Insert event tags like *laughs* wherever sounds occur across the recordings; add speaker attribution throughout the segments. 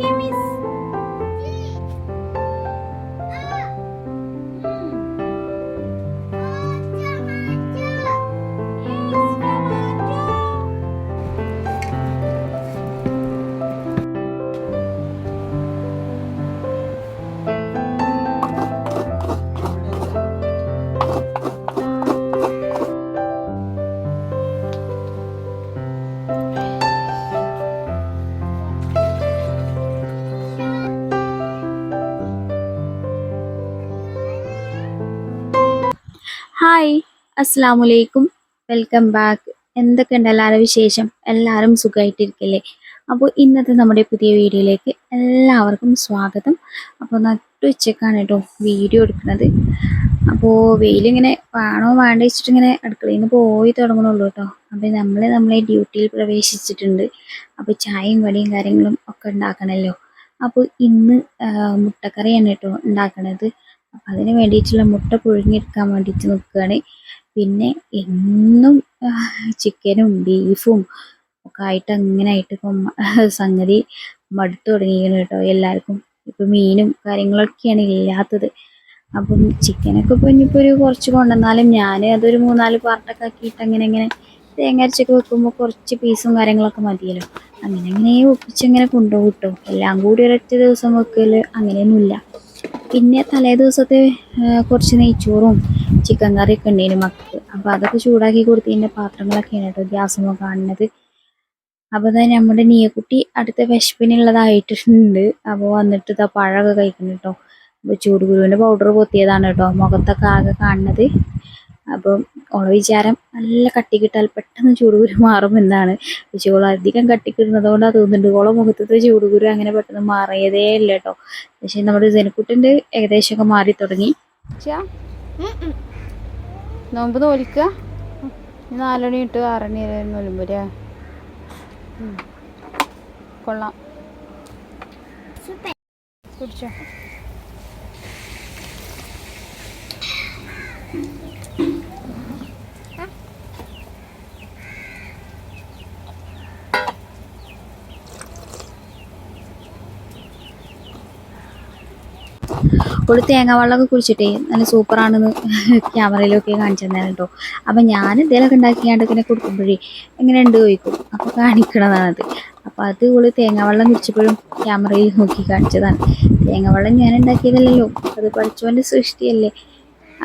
Speaker 1: Okay miss hi അസ്സാം വലൈക്കും welcome back എന്തൊക്കെയുണ്ട് എല്ലാവരും വിശേഷം? എല്ലാവരും സുഖമായിട്ടിരിക്കില്ലേ? അപ്പോൾ ഇന്നത്തെ നമ്മുടെ പുതിയ വീഡിയോയിലേക്ക് എല്ലാവർക്കും സ്വാഗതം. അപ്പോൾ നട്ടു ഉച്ചക്കാണ് കേട്ടോ വീഡിയോ എടുക്കുന്നത്. അപ്പോൾ വെയിലിങ്ങനെ വേണോ വേണ്ട വെച്ചിട്ട് ഇങ്ങനെ അടുക്കളയിൽ നിന്ന് പോയി തുടങ്ങണുള്ളൂ കേട്ടോ. അപ്പോൾ നമ്മൾ നമ്മളെ ഡ്യൂട്ടിയിൽ പ്രവേശിച്ചിട്ടുണ്ട്. അപ്പോൾ ചായയും കടിയും കാര്യങ്ങളും ഒക്കെ ഉണ്ടാക്കണമല്ലോ. അപ്പോൾ ഇന്ന് മുട്ടക്കറിയാണ് കേട്ടോ ഉണ്ടാക്കണത്. അപ്പം അതിന് വേണ്ടിയിട്ടുള്ള മുട്ട പുഴുങ്ങിയെടുക്കാൻ വേണ്ടിയിട്ട് നിൽക്കുകയാണ്. പിന്നെ എന്നും ചിക്കനും ബീഫും ഒക്കെ ആയിട്ട് അങ്ങനെ ആയിട്ട് ഇപ്പം സംഗതി മടുത്തു തുടങ്ങിയിരിക്കുന്നു കേട്ടോ എല്ലാവർക്കും. ഇപ്പം മീനും കാര്യങ്ങളൊക്കെയാണ് ഇല്ലാത്തത്. അപ്പം ചിക്കനൊക്കെ ഇപ്പം ഇനിയിപ്പോൾ ഒരു കുറച്ച് കൊണ്ടുവന്നാലും ഞാൻ അതൊരു മൂന്നാൽ പാർട്ടൊക്കെ ആക്കിയിട്ട് അങ്ങനെ അങ്ങനെ തേങ്ങ അരച്ചൊക്കെ വെക്കുമ്പോൾ കുറച്ച് പീസും കാര്യങ്ങളൊക്കെ മതിയല്ലോ. അങ്ങനെ അങ്ങനെ ഒപ്പിച്ചങ്ങനെ കൊണ്ടുപോകും കേട്ടോ. എല്ലാം കൂടി ഒരൊറ്റ ദിവസം വെക്കൽ അങ്ങനെയൊന്നുമില്ല. പിന്നെ തലേ ദിവസത്തെ കുറച്ച് നെയ്ച്ചോറും ചിക്കൻ കറിയൊക്കെ ഉണ്ടായിരുന്നു മക്കൾക്ക് അപ്പോൾ അതൊക്കെ ചൂടാക്കി കൊടുത്തതിന്റെ പാത്രങ്ങളൊക്കെയാണ് കേട്ടോ ഗ്യാസുമ്മ കാണുന്നത്. അപ്പോൾ തന്നെ നമ്മുടെ നീയക്കുട്ടി അടുത്ത വിശപ്പിനുള്ളതായിട്ടുണ്ട്. അപ്പോൾ വന്നിട്ട് ഇതാ പഴമൊക്കെ കഴിക്കുന്നു കേട്ടോ. അപ്പോൾ ചൂടുകുരുവിന്റെ പൗഡർ പൊത്തിയതാണ് കേട്ടോ. മുഖത്തൊക്കെ ആകെ കാണുന്നത്. അപ്പം ഓളെ വിചാരം നല്ല കട്ടി കിട്ടാൽ പെട്ടെന്ന് ചൂടുകുരു മാറും എന്നാണ്. പക്ഷേ ഓൾ അധികം കട്ടിക്കിടുന്നത് കൊണ്ടാണ് തോന്നുന്നുണ്ട്. ഓളെ മുഖത്തത്തെ ചൂടുകുരു അങ്ങനെ പെട്ടെന്ന് മാറിയതേ ഇല്ല കേട്ടോ പക്ഷേ നമ്മുടെ ജനക്കുട്ടിന്റെ ഏകദേശമൊക്കെ മാറി തുടങ്ങി.
Speaker 2: നോമ്പ് തോലിക്ക നാലണി ഇട്ട് ആറണി വരെ കൊള്ളാം. കുടിച്ചോ?
Speaker 1: ഓൾ തേങ്ങ വെള്ളമൊക്കെ കുടിച്ചിട്ടേ നല്ല സൂപ്പറാണെന്ന് ക്യാമറയിലൊക്കെ കാണിച്ചു തന്നെ കേട്ടോ അപ്പം ഞാൻ എന്തെങ്കിലുമൊക്കെ ഉണ്ടാക്കിയാണ്ട് ഇങ്ങനെ കൊടുക്കുമ്പോഴേ എങ്ങനെയുണ്ട് ചോദിക്കും. അപ്പോൾ കാണിക്കണതാണത് അപ്പോൾ അത് ഇവൾ തേങ്ങ വെള്ളം കുടിച്ചപ്പോഴും ക്യാമറയിൽ നോക്കി കാണിച്ചതാണ്. തേങ്ങ വെള്ളം ഞാൻ ഉണ്ടാക്കിയതല്ലല്ലോ. അത് പഠിച്ചവന്റെ സൃഷ്ടിയല്ലേ.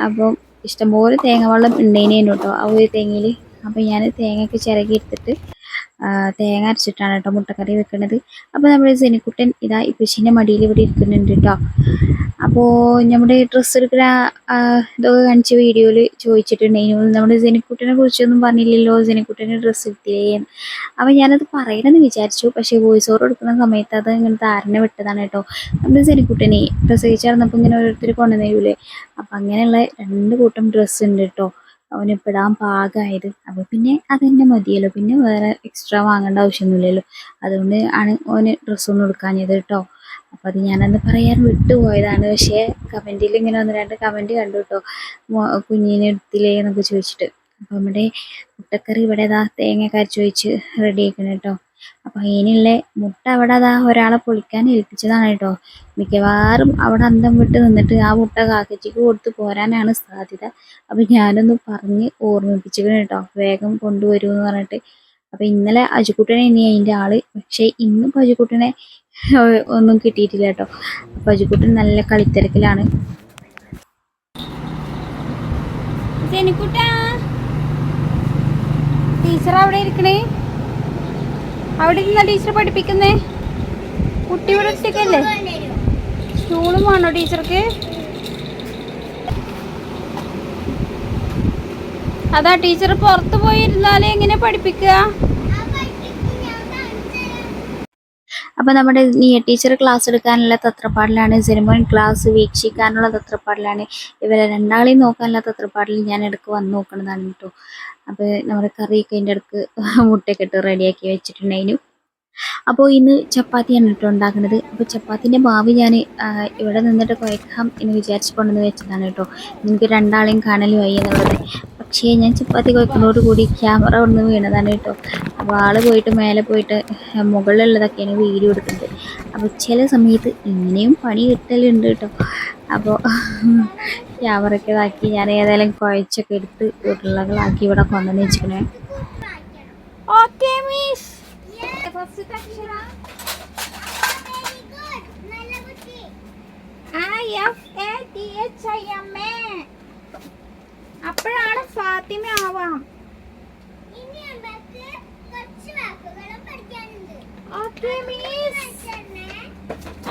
Speaker 1: അപ്പം ഇഷ്ടംപോലെ തേങ്ങ വെള്ളം ഉണ്ടേനേനു കേട്ടോ ആ ഒരു തേങ്ങയിൽ അപ്പോൾ ഞാൻ തേങ്ങയൊക്കെ ചിരകി എടുത്തിട്ട് തേങ്ങ അരച്ചിട്ടാണ് കേട്ടോ മുട്ടക്കറി വെക്കുന്നത് അപ്പോൾ നമ്മുടെ സെനിക്കുട്ടൻ ഇതാ ഇപ്പച്ചിന്റെ മടിയിൽ ഇവിടെ ഇരിക്കുന്നുണ്ട് കേട്ടോ. അപ്പോൾ നമ്മുടെ ഡ്രസ്സ് എടുക്കുന്ന ഇതൊക്കെ കാണിച്ച വീഡിയോയിൽ ചോദിച്ചിട്ടുണ്ടായിരുന്നു നമ്മുടെ സെനിക്കുട്ടനെ കുറിച്ചൊന്നും പറഞ്ഞില്ലല്ലോ. ജനിക്കുട്ടിന് ഡ്രസ്സ് എടുത്തില്ലേ? അപ്പോൾ ഞാനത് പറയണമെന്ന് വിചാരിച്ചു. പക്ഷേ വോയിസ് ഓവർ എടുക്കുന്ന സമയത്ത് അത് ഇങ്ങനെ ധാരണ വിട്ടതാണ് കേട്ടോ. നമ്മുടെ സെനിക്കുട്ടനെ പ്രസവിച്ചിറന്നപ്പോൾ ഇങ്ങനെ ഓരോരുത്തർ കൊണ്ടുവന്നില്ലേ അപ്പം അങ്ങനെയുള്ള രണ്ട് കൂട്ടം ഡ്രസ്സ് ഉണ്ട് കേട്ടോ. അവന് പെടാൻ പാകമായത് അപ്പോൾ പിന്നെ അതന്നെ മതിയല്ലോ. പിന്നെ വേറെ എക്സ്ട്രാ വാങ്ങേണ്ട ആവശ്യമൊന്നുമില്ലല്ലോ. അതുകൊണ്ട് ആണ് ഓന് ഡ്രസ്സൊന്നും എടുക്കാഞ്ഞത് കേട്ടോ അപ്പോൾ അത് ഞാനന്ന് പറയാൻ വിട്ടുപോയതാണ്. പക്ഷേ കമന്റിൽ ഇങ്ങനെ ഒന്ന് രണ്ട് കമന്റ് കണ്ടു കേട്ടോ കുഞ്ഞിനെ എടുത്തില്ലേ എന്നൊക്കെ ചോദിച്ചിട്ട്. അപ്പോൾ നമ്മുടെ മുട്ടക്കറി ഇവിടെ ഇതാ തേങ്ങ കരച്ച് വെച്ച് റെഡി ആക്കണം കേട്ടോ അപ്പോൾ അതിനുള്ള മുട്ട അവിടെ അതാ ഒരാളെ പൊളിക്കാൻ ഏൽപ്പിച്ചതാണ് കേട്ടോ. മിക്കവാറും അവിടെ അന്തം വിട്ട് നിന്നിട്ട് ആ മുട്ട കാക്കച്ചിക്ക് കൊടുത്ത് പോരാനാണ് സാധ്യത. അപ്പോൾ ഞാനൊന്ന് പറഞ്ഞ് ഓർമ്മിപ്പിച്ചിരിക്കണം കേട്ടോ. വേഗം കൊണ്ടുവരൂ എന്ന് പറഞ്ഞിട്ട്. അപ്പോൾ ഇന്നലെ അജുക്കുട്ടനെ ഇനി അതിന്റെ ആൾ പക്ഷേ ഇന്നിപ്പോൾ അജുക്കുട്ടനെ ഒന്നും കിട്ടിയിട്ടില്ല കേട്ടോ. അപ്പോൾ അജുക്കുട്ടൻ നല്ല കളിത്തിരക്കിലാണ്.
Speaker 2: ടീച്ചർ അവിടെ ഇരിക്കണേ. അവിടെ ഇരുന്ന ടീച്ചർ പഠിപ്പിക്കുന്നേ? കുട്ടി ഇവിടെ ഒറ്റയ്ക്കല്ലേ സ്റ്റൂളും വേണോ ടീച്ചർക്ക് അതാ ടീച്ചർ പുറത്തു പോയിരുന്നാലേ എങ്ങനെ പഠിപ്പിക്കുക?
Speaker 1: അപ്പോൾ നമ്മുടെ നിയ ടീച്ചർ ക്ലാസ് എടുക്കാനുള്ള തത്രപ്പാടിലാണ് സിനിമൻ ക്ലാസ് വീക്ഷിക്കാനുള്ള തത്രപ്പാടിലാണ്. ഇവരെ രണ്ടാളെയും നോക്കാനുള്ള തത്രപ്പാടിൽ ഞാൻ ഇടയ്ക്ക് വന്ന് നോക്കണതാണ് കേട്ടോ അപ്പോൾ നമ്മുടെ കറിയൊക്കെ അതിന്റെ ഇടയ്ക്ക് *laughs* മുട്ടയൊക്കെ ഇട്ട് റെഡിയാക്കി വെച്ചിട്ടുണ്ടായിരുന്നു. അപ്പോൾ ഇന്ന് ചപ്പാത്തിയാണ് കേട്ടോ ഉണ്ടാക്കുന്നത്. അപ്പോൾ ചപ്പാത്തിന്റെ ഭാവി ഞാൻ ഇവിടെ നിന്നിട്ട് കുഴക്കാം എന്ന് വിചാരിച്ച് കൊണ്ടുവന്ന് വെച്ചതാണ് കേട്ടോ. നിങ്ങൾക്ക് രണ്ടാളെയും കാണലും ആയി എന്നുള്ളത് പക്ഷേ ഞാൻ ചപ്പാത്തി കുഴക്കുന്നതോട് കൂടി ക്യാമറ ഒന്ന് വീണതാണ് കേട്ടോ. അപ്പോൾ ആൾ പോയിട്ട് മേലെ പോയിട്ട് മുകളിലുള്ളതൊക്കെയാണ് വീഡിയോ എടുക്കുന്നത്. അപ്പോൾ ചില സമയത്ത് ഇങ്ങനെയും പണി കിട്ടലുണ്ട് കേട്ടോ. അപ്പോൾ ക്യാമറയ്ക്ക് ഇതാക്കി ഞാൻ ഏതായാലും കുഴച്ചൊക്കെ എടുത്ത് ഉരുളകളാക്കി ഇവിടെ കൊണ്ടുവന്ന് വെച്ചിരിക്കണേ.
Speaker 2: ഓക്കെ മിസ് അപ്പോഴാണ് ഫാത്തിമ ആവാം.
Speaker 3: ഇനി നമുക്ക് കുറച്ച് വാക്കുകളും പഠിക്കാനുണ്ട്.
Speaker 2: Okay miss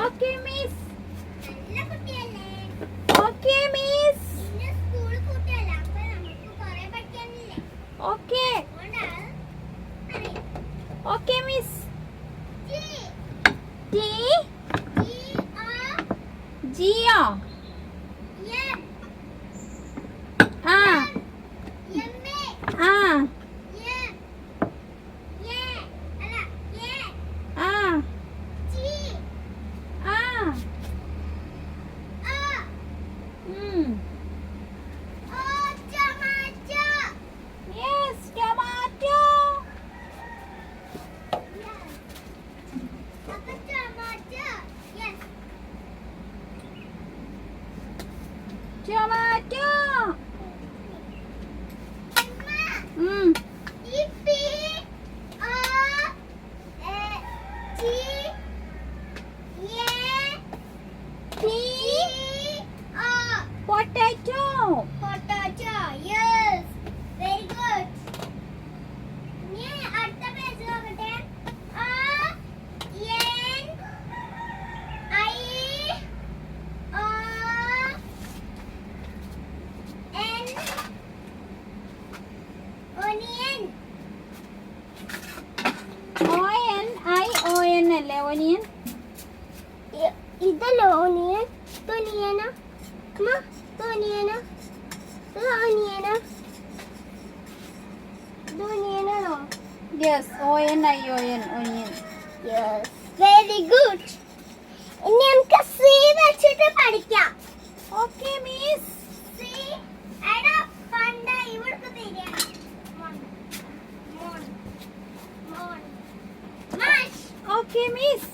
Speaker 2: okay miss okay miss okay okay miss T Jio ആ
Speaker 3: Tiamat! ഒനിയൻ ഇതല്ലോ ഒനിയൻ തൊനിയന തൊനിയന തൊനിയന തൊനിയനാണോ
Speaker 2: yes O N I O N onion
Speaker 3: yes very good ഇനി നമുക്ക് സി വെച്ചിട്ട് പഠിക്കാം.
Speaker 2: ഓക്കെ മിസ്
Speaker 3: മാഷ്
Speaker 2: ഓക്കെ മിസ്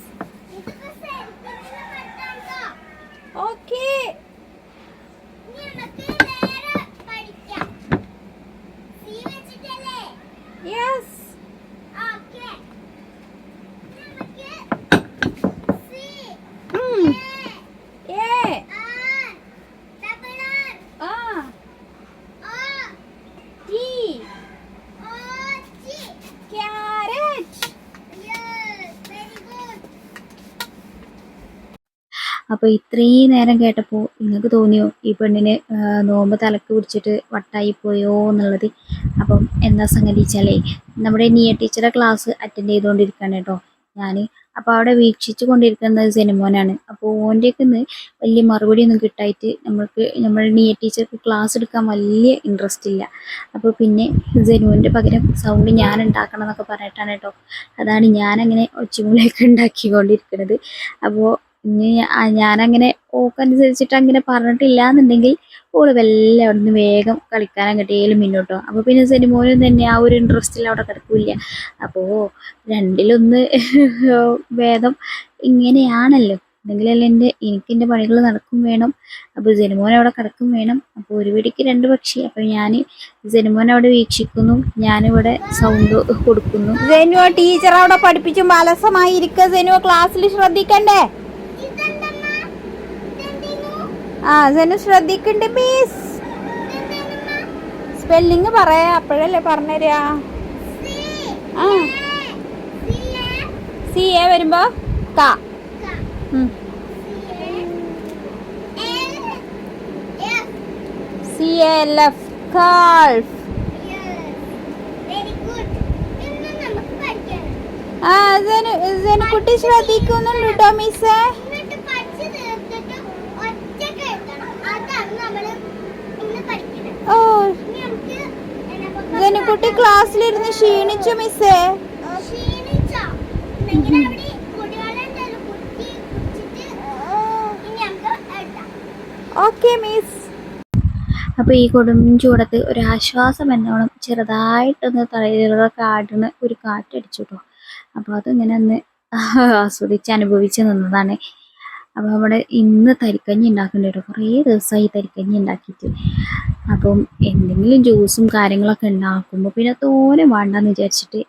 Speaker 3: ഇതിപ്പോ ശരിക്കും പഠിക്കാണ്ടോ
Speaker 2: ഓക്കെ
Speaker 3: ഇനി നമുക്ക് നേരെ പഠിക്കാം സി വെച്ചിട്ടല്ലേ
Speaker 2: യെസ്
Speaker 3: ഓക്കെ നമുക്ക് സി
Speaker 2: ഉം
Speaker 3: A
Speaker 2: A
Speaker 3: R double R
Speaker 2: ആ
Speaker 3: O
Speaker 2: T
Speaker 3: O G
Speaker 2: carrot
Speaker 3: yes very good
Speaker 1: അപ്പോൾ ഇത്രയും നേരം കേട്ടപ്പോൾ നിങ്ങൾക്ക് തോന്നിയോ? ഈ പെണ്ണിന് നോമ്പ് തലക്ക് പിടിച്ചിട്ട് വട്ടായി പോയോ എന്നുള്ളത്? അപ്പം എന്താ സംഗതി വെച്ചാലേ നമ്മുടെ നിയ ടീച്ചറെ ക്ലാസ് അറ്റൻഡ് ചെയ്തുകൊണ്ടിരിക്കുകയാണ് കേട്ടോ ഞാൻ അപ്പോൾ അവിടെ വീക്ഷിച്ചു കൊണ്ടിരിക്കുന്നത് സെനിമോനാണ്. അപ്പോൾ ഓന്റെയൊക്കെ നിന്ന് വലിയ മറുപടി ഒന്നും കിട്ടായിട്ട് നമ്മൾക്ക് നമ്മൾ നിയ ടീച്ചർക്ക് ക്ലാസ് എടുക്കാൻ വലിയ ഇൻട്രസ്റ്റ് ഇല്ല. അപ്പോൾ പിന്നെ സെനുവിന്റെ പകരം സൗണ്ട് ഞാൻ ഉണ്ടാക്കണം എന്നൊക്കെ പറഞ്ഞിട്ടാണ് കേട്ടോ. അതാണ് ഞാനങ്ങനെ ഒച്ചമൂലയൊക്കെ ഉണ്ടാക്കിക്കൊണ്ടിരിക്കുന്നത് അപ്പോൾ ഇനി ഞാനങ്ങനെ ഓക്കനുസരിച്ചിട്ട് അങ്ങനെ പറഞ്ഞിട്ടില്ല എന്നുണ്ടെങ്കിൽ ഓൾ വല്ല നിന്ന് വേഗം കളിക്കാൻ അങ്ങോട്ടേലും മുന്നോട്ടോ. അപ്പോൾ പിന്നെ സിനിമയിലും തന്നെ ആ ഒരു ഇൻട്രസ്റ്റിൽ അവിടെ കിടക്കില്ല. അപ്പോൾ രണ്ടിലൊന്ന് *laughs* ഭേദം ഇങ്ങനെയാണല്ലോ. എന്തെങ്കിലും എന്റെ എനിക്ക് എന്റെ പണികൾ നടക്കും വേണം. അപ്പോൾ ജനുമോൻ അവിടെ കിടക്കും വേണം. അപ്പോൾ ഒരു പിടിക്ക് രണ്ട് പക്ഷി. അപ്പോൾ ഞാൻ ജനുമോൻ അവിടെ വീക്ഷിക്കുന്നു. ഞാനിവിടെ സൗണ്ട് കൊടുക്കുന്നു.
Speaker 2: സെനുവ ടീച്ചർ അവിടെ പഠിപ്പിച്ചും അലസമായി ഇരിക്കുക സെനുവ ക്ലാസ്സിൽ ശ്രദ്ധിക്കണ്ടേ? ആ സെനു ശ്രദ്ധിക്കണ്ട മിസ് സ്പെല്ലിങ് പറയാ അപ്പോഴല്ലേ പറഞ്ഞുതരാ
Speaker 3: സി
Speaker 2: ആ.
Speaker 3: സി എ
Speaker 2: വരുമ്പോ ക.
Speaker 3: സി എൽ എഫ്
Speaker 2: കാൾഫ് ആ സെനു സെനു കുട്ടി ശ്രദ്ധിക്കുന്നുണ്ട് കേട്ടോ മിസ്സേ
Speaker 3: എന്നിട്ട് പഠിച്ച് തീർത്തിട്ട് ഒറ്റയ്ക്ക് എഴുതണം അതാണ് നമ്മൾ ഇന്ന് പഠിക്കുന്നത്
Speaker 2: ഓ. സെനുക്കുട്ടി ക്ലാസ്സിലിരുന്ന് ക്ഷീണിച്ചു മിസ്സേ? Okay miss.
Speaker 1: അപ്പോൾ ഈ കൊടും ചൂടത്ത് ഒരു ആശ്വാസം എന്നോണം ചെറുതായിട്ടൊന്ന് തലയിലുള്ള കാടിന് ഒരു കാറ്റടിച്ചു കേട്ടോ. അപ്പോൾ അതിങ്ങനെ ഒന്ന് ആസ്വദിച്ച് അനുഭവിച്ച് നിന്നതാണ് അപ്പോൾ അവിടെ ഇന്ന് തരിക്കഞ്ഞി ഉണ്ടാക്കുന്നുണ്ട് കേട്ടോ കുറേ ദിവസമായി തരിക്കഞ്ഞി ഉണ്ടാക്കിയിട്ട്. അപ്പം എന്തെങ്കിലും ജ്യൂസും കാര്യങ്ങളൊക്കെ ഉണ്ടാക്കുമ്പോൾ പിന്നെ തോനെ വേണ്ടെന്ന് വിചാരിച്ചിട്ട്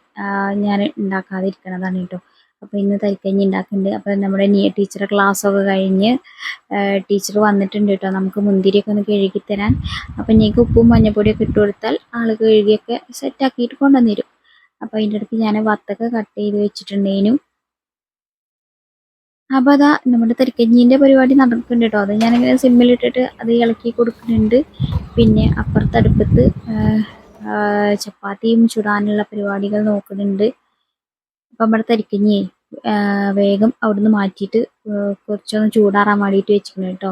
Speaker 1: ഞാൻ ഉണ്ടാക്കാതിരിക്കണതാണ് കേട്ടോ. അപ്പോൾ ഇന്ന് തരിക്കഞ്ഞി ഉണ്ടാക്കുന്നുണ്ട്. അപ്പോൾ നമ്മുടെ നിയ ടീച്ചറെ ക്ലാസ്സൊക്കെ കഴിഞ്ഞ് ടീച്ചർ വന്നിട്ടുണ്ട് കേട്ടോ. നമുക്ക് മുന്തിരിയൊക്കെ ഒന്ന് കഴുകി തരാൻ. അപ്പം ഞങ്ങൾക്ക് ഉപ്പും മഞ്ഞപ്പൊടിയൊക്കെ ഇട്ട് കൊടുത്താൽ ആൾ കഴുകിയൊക്കെ സെറ്റാക്കിയിട്ട് കൊണ്ടുവന്നിരും അപ്പോൾ അതിന്റെ അടുത്ത് ഞാൻ വത്തൊക്കെ കട്ട് ചെയ്ത് വെച്ചിട്ടുണ്ടേനു. അപ്പോൾ അതാ നമ്മുടെ തെരക്കഞ്ഞീന്റെ പരിപാടി നടക്കുന്നുണ്ട് കേട്ടോ. അത് ഞാനിങ്ങനെ സിമ്മിലിട്ടിട്ട് അത് ഇളക്കി കൊടുക്കുന്നുണ്ട്. പിന്നെ അപ്പുറത്ത് അടുപ്പത്ത് ആ, ആ, ചപ്പാത്തിയും ചുടാനുള്ള പരിപാടികൾ നോക്കുന്നുണ്ട്. അപ്പം നമ്മുടെ തരിക്കഞ്ഞിയെ വേഗം അവിടുന്ന് മാറ്റിയിട്ട് കുറച്ചൊന്ന് ചൂടാറാൻ വേണ്ടിയിട്ട് വെച്ചിട്ടുണ്ട് കേട്ടോ.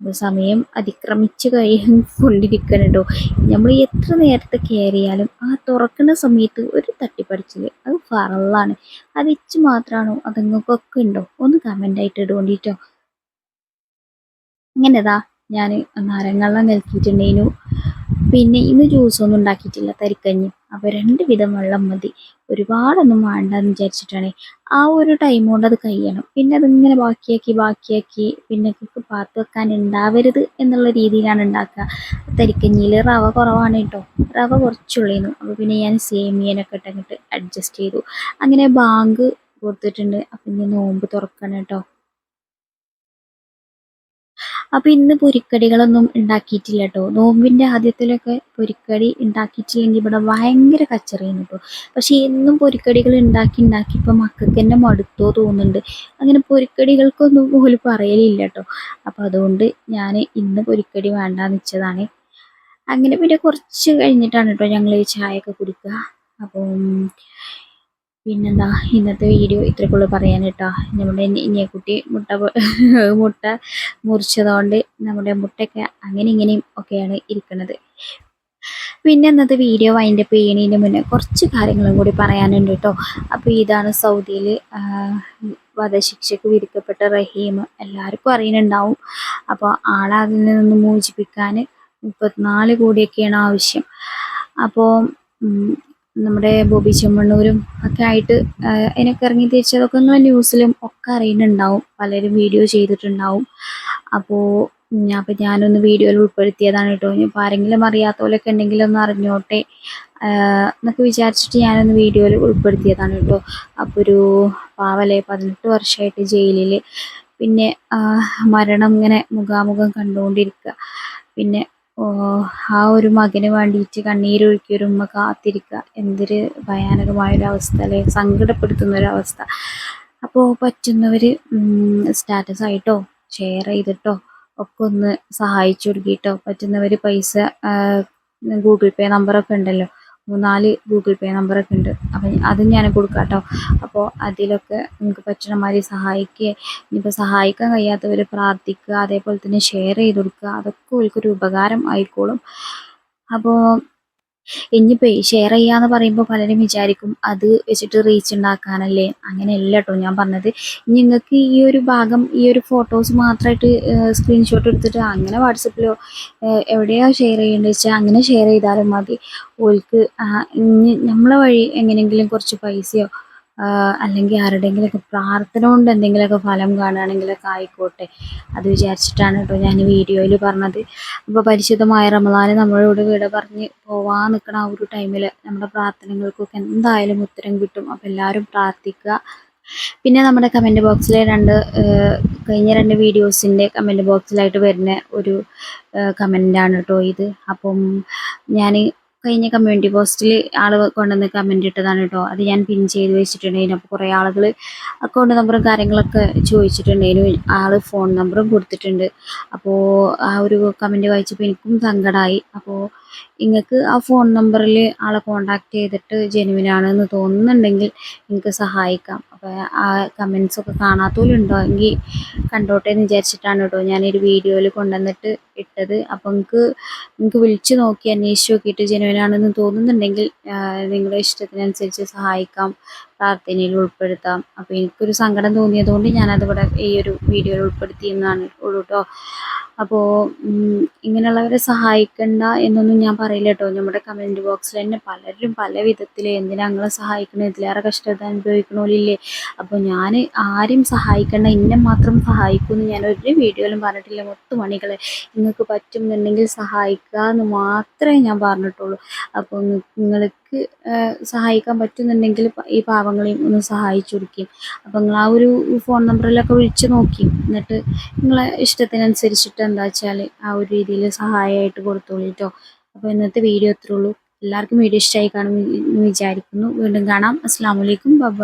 Speaker 1: സമയം അതിക്രമിച്ച് കേട്ടോ നമ്മൾ എത്ര നേരത്തെ കയറിയാലും ആ തുറക്കുന്ന സമയത്ത് ഒരു തട്ടിപ്പടിച്ചിൽ അത് ഫറളാണ് അത് ഇച്ച് മാത്രമാണോ അതുങ്ങൾക്കൊക്കെ ഉണ്ടോ? ഒന്ന് കമന്റ് ആയിട്ട് ഇടുകൊണ്ടിട്ടോ അങ്ങനെതാ ഞാൻ നാരങ്ങള്ളം നിൽക്കിയിട്ടുണ്ടേനു. പിന്നെ ഇന്ന് ജ്യൂസ് ഒന്നും ഉണ്ടാക്കിയിട്ടില്ല തരിക്കഞ്ഞി. അപ്പോൾ രണ്ട് വിധം വെള്ളം മതി. ഒരുപാടൊന്നും വേണ്ടെന്ന് വിചാരിച്ചിട്ടാണ്. ആ ഒരു ടൈം കൊണ്ട് അത് കഴിയണം. പിന്നെ അതിങ്ങനെ ബാക്കിയാക്കി ബാക്കിയാക്കി പിന്നെ പാത്ത് വെക്കാൻ ഉണ്ടാവരുത് എന്നുള്ള രീതിയിലാണ് ഉണ്ടാക്കുക തരിക്കഞ്ഞിയിൽ റവ കുറവാണ് കേട്ടോ റവ കുറച്ചുള്ളേന്നു. അപ്പോൾ പിന്നെ ഞാൻ സേമിയനൊക്കെ ഇട്ടങ്ങോട്ട് അഡ്ജസ്റ്റ് ചെയ്തു. അങ്ങനെ ബാങ്ക് കൊടുത്തിട്ടുണ്ട്. അപ്പം ഇനി നോമ്പ് തുറക്കണം കേട്ടോ അപ്പം ഇന്ന് പൊരിക്കടികളൊന്നും ഉണ്ടാക്കിയിട്ടില്ല കേട്ടോ. നോമ്പിന്റെ ആദ്യത്തിലൊക്കെ പൊരിക്കടി ഉണ്ടാക്കിയിട്ടില്ലെങ്കിൽ ഇവിടെ ഭയങ്കര കച്ചറയാണ് കേട്ടോ. പക്ഷേ എന്നും പൊരിക്കടികൾ ഉണ്ടാക്കി ഉണ്ടാക്കി ഇപ്പൊ മക്കൾക്ക് തന്നെ മടുത്തോ തോന്നുന്നുണ്ട്. അങ്ങനെ പൊരിക്കടികൾക്കൊന്നും പോലും പറയലില്ല കേട്ടോ. അപ്പോൾ അതുകൊണ്ട് ഞാൻ ഇന്ന് പൊരിക്കടി വേണ്ടാന്ന് വെച്ചതാണ്. അങ്ങനെ പിന്നെ കുറച്ച് കഴിഞ്ഞിട്ടാണ് കേട്ടോ ഞങ്ങൾ ചായയൊക്കെ കുടിക്കുക. അപ്പം പിന്നെന്താ ഇന്നത്തെ വീഡിയോ ഇത്രക്കുള്ളൂ പറയാൻ കേട്ടോ നമ്മുടെ ഇനിയക്കുട്ടി മുട്ട *laughs* മുട്ട മുറിച്ചതുകൊണ്ട് നമ്മുടെ മുട്ടയൊക്കെ അങ്ങനെ ഇങ്ങനെയും ഒക്കെയാണ് ഇരിക്കുന്നത് പിന്നെ ഇന്നത്തെ വീഡിയോ വൈൻഡപ്പ് പേണീന്റെ മുന്നേ കുറച്ച് കാര്യങ്ങളും കൂടി പറയാനുണ്ട് കേട്ടോ അപ്പോൾ ഇതാണ് സൗദിയിൽ വധശിക്ഷയ്ക്ക് വിധിക്കപ്പെട്ട റഹീം. എല്ലാവർക്കും അറിയുന്നുണ്ടാവും അപ്പോൾ ആളെ അതിൽ നിന്ന് മോചിപ്പിക്കാൻ മുപ്പത്തിനാല് കോടിയൊക്കെയാണ് ആവശ്യം. അപ്പോൾ നമ്മുടെ ബോബി ചെമ്മണ്ണൂരും ഒക്കെ ആയിട്ട് അതിനൊക്കെ ഇറങ്ങി തിരിച്ചതൊക്കെ നിങ്ങൾ ന്യൂസിലും ഒക്കെ അറിയുന്നുണ്ടാവും. പലരും വീഡിയോ ചെയ്തിട്ടുണ്ടാവും. അപ്പോൾ ഞാൻ അപ്പം ഞാനൊന്ന് വീഡിയോയിൽ ഉൾപ്പെടുത്തിയതാണ് കേട്ടോ. ഇനിയിപ്പോൾ ആരെങ്കിലും അറിയാത്ത പോലെയൊക്കെ ഉണ്ടെങ്കിൽ ഒന്ന് അറിഞ്ഞോട്ടെ. എന്നൊക്കെ വിചാരിച്ചിട്ട് ഞാനൊന്ന് വീഡിയോയിൽ ഉൾപ്പെടുത്തിയതാണ് കേട്ടോ. അപ്പോൾ ഒരു പാവലെ പതിനെട്ട് വർഷമായിട്ട് ജയിലിൽ പിന്നെ മരണം ഇങ്ങനെ മുഖാമുഖം കണ്ടുകൊണ്ടിരിക്കുക. പിന്നെ ആ ഒരു മകന് വേണ്ടിയിട്ട് കണ്ണീരൊഴുക്കി ഒരു ഉമ്മ കാത്തിരിക്കുക എന്തൊരു ഭയാനകമായ ഒരു അവസ്ഥ അല്ലെ? സങ്കടപ്പെടുത്തുന്ന ഒരു അവസ്ഥ അപ്പോൾ പറ്റുന്നവർ സ്റ്റാറ്റസ് ആയിട്ടോ ഷെയർ ചെയ്തിട്ടോ ഒക്കെ ഒന്ന് സഹായിച്ചു കൊടുക്കിട്ടോ. പറ്റുന്നവർ പൈസ ഗൂഗിൾ പേ നമ്പറൊക്കെ ഉണ്ടല്ലോ. മൂന്നാൽ ഗൂഗിൾ പേ നമ്പറൊക്കെ ഉണ്ട്. അപ്പം അത് ഞാൻ കൊടുക്കാം കേട്ടോ അപ്പോൾ അതിലൊക്കെ നിങ്ങൾക്ക് പറ്റുന്ന മാതിരി സഹായിക്കുക ഇനിയിപ്പോൾ സഹായിക്കാൻ കഴിയാത്തവർ പ്രാർത്ഥിക്കുക അതേപോലെ തന്നെ ഷെയർ ചെയ്ത് കൊടുക്കുക അതൊക്കെ ഒരു ഉപകാരം ആയിക്കോളും. അപ്പോൾ ഇനിയിപ്പോൾ ഷെയർ ചെയ്യാന്ന് പറയുമ്പോൾ പലരും വിചാരിക്കും അത് വെച്ചിട്ട് റീച്ച് ഉണ്ടാക്കാനല്ലേ അങ്ങനെയല്ല കേട്ടോ ഞാൻ പറഞ്ഞത്. നിങ്ങൾക്ക് ഈ ഒരു ഭാഗം ഈ ഒരു ഫോട്ടോസ് മാത്രമായിട്ട് സ്ക്രീൻഷോട്ട് എടുത്തിട്ട് അങ്ങനെ വാട്സപ്പിലോ എവിടെയാ ഷെയർ ചെയ്യേണ്ടത് വെച്ചാൽ അങ്ങനെ ഷെയർ ചെയ്താലും മതി. ഓൽക്ക് നമ്മളെ വഴി എങ്ങനെയെങ്കിലും കുറച്ച് പൈസയോ അല്ലെങ്കിൽ ആരുടെയെങ്കിലുമൊക്കെ പ്രാർത്ഥന കൊണ്ട് എന്തെങ്കിലുമൊക്കെ ഫലം കാണുകയാണെങ്കിലൊക്കെ ആയിക്കോട്ടെ. അത് വിചാരിച്ചിട്ടാണ് കേട്ടോ ഞാൻ വീഡിയോയിൽ പറഞ്ഞത്. അപ്പോൾ പരിശുദ്ധമായ റമദാന് നമ്മളോട് വിട പറഞ്ഞ് പോവാൻ നിൽക്കണ ആ ഒരു ടൈമിൽ നമ്മുടെ പ്രാർത്ഥനകൾക്കൊക്കെ എന്തായാലും ഉത്തരം കിട്ടും. അപ്പോൾ എല്ലാവരും പ്രാർത്ഥിക്കുക. പിന്നെ നമ്മുടെ കമന്റ് ബോക്സിലെ രണ്ട് കഴിഞ്ഞ രണ്ട് വീഡിയോസിന്റെ കമന്റ് ബോക്സിലായിട്ട് വരുന്ന ഒരു കമന്റാണ് കേട്ടോ ഇത്. അപ്പം ഞാൻ കഴിഞ്ഞ കമ്മ്യൂണിറ്റി പോസ്റ്റിൽ ആൾ കൊണ്ടുവന്ന് കമന്റ് ഇട്ടതാണ് കേട്ടോ അത് ഞാൻ പിൻ ചെയ്ത് വെച്ചിട്ടുണ്ടായിരുന്നു. അപ്പോൾ കുറേ ആളുകൾ അക്കൗണ്ട് നമ്പറും കാര്യങ്ങളൊക്കെ ചോദിച്ചിട്ടുണ്ടായിരുന്നു. ആൾ ഫോൺ നമ്പറും കൊടുത്തിട്ടുണ്ട്. അപ്പോൾ ആ ഒരു കമന്റ് വായിച്ചപ്പോൾ എനിക്കും സങ്കടമായി അപ്പോൾ നിങ്ങൾക്ക് ആ ഫോൺ നമ്പറിൽ ആളെ കോണ്ടാക്ട് ചെയ്തിട്ട് ജെനുവിനാണെന്ന് തോന്നുന്നുണ്ടെങ്കിൽ നിങ്ങൾക്ക് സഹായിക്കാം. അപ്പോൾ ആ കമൻസ് ഒക്കെ കാണാത്തവരുണ്ടോ എങ്കിൽ കണ്ടോട്ടെ എന്ന് വിചാരിച്ചിട്ടാണ് കേട്ടോ ഞാനൊരു വീഡിയോയിൽ കൊണ്ടുവന്നിട്ട് ഇട്ടത്. അപ്പോൾ നിങ്ങൾക്ക് നിങ്ങൾക്ക് വിളിച്ചു നോക്കി അന്വേഷിച്ച് നോക്കിയിട്ട് ജനുവനാണെന്ന് തോന്നുന്നുണ്ടെങ്കിൽ നിങ്ങളുടെ ഇഷ്ടത്തിനനുസരിച്ച് സഹായിക്കാം പ്രാർത്ഥനയിൽ ഉൾപ്പെടുത്താം. അപ്പോൾ എനിക്കൊരു സങ്കടം തോന്നിയതുകൊണ്ട് ഞാനതിവിടെ ഈ ഒരു വീഡിയോയിൽ ഉൾപ്പെടുത്തി എന്നാണ് ഉള്ളൂ കേട്ടോ അപ്പോൾ ഇങ്ങനെയുള്ളവരെ സഹായിക്കണ്ട എന്നൊന്നും ഞാൻ പറയില്ല കേട്ടോ നമ്മുടെ കമന്റ് ബോക്സിൽ തന്നെ പലരും പല വിധത്തിൽ എന്തിനാ ഞങ്ങളെ സഹായിക്കണത് ഇതിലേറെ കഷ്ടത അനുഭവിക്കണമില്ലേ അപ്പോൾ ഞാൻ ആരും സഹായിക്കണ്ട ഇന്നെ മാത്രം സഹായിക്കുമെന്ന് ഞാൻ ഒരു വീഡിയോയിലും പറഞ്ഞിട്ടില്ല. മൊത്തം മണികളെ. നിങ്ങൾക്ക് പറ്റുന്നുണ്ടെങ്കിൽ സഹായിക്കുക എന്ന് മാത്രമേ ഞാൻ പറഞ്ഞിട്ടുള്ളൂ. അപ്പോൾ നിങ്ങൾക്ക് സഹായിക്കാൻ പറ്റുന്നുണ്ടെങ്കിൽ ഈ പാവങ്ങളെയും ഒന്ന് സഹായിച്ചു കൊടുക്കുകയും അപ്പോൾ നിങ്ങൾ ആ ഒരു ഫോൺ നമ്പറിലൊക്കെ വിളിച്ച് നോക്കി എന്നിട്ട് നിങ്ങളെ ഇഷ്ടത്തിനനുസരിച്ചിട്ട് എന്താ വെച്ചാൽ ആ ഒരു രീതിയിൽ സഹായമായിട്ട് കൊടുത്തോളൂ കേട്ടോ അപ്പോൾ ഇന്നത്തെ വീഡിയോ ഇത്രേ ഉള്ളൂ. എല്ലാവർക്കും വീഡിയോ ഇഷ്ടമായി കാണുമെന്ന് വിചാരിക്കുന്നു. വീണ്ടും കാണാം. അസ്സാം വലൈക്കും ബബ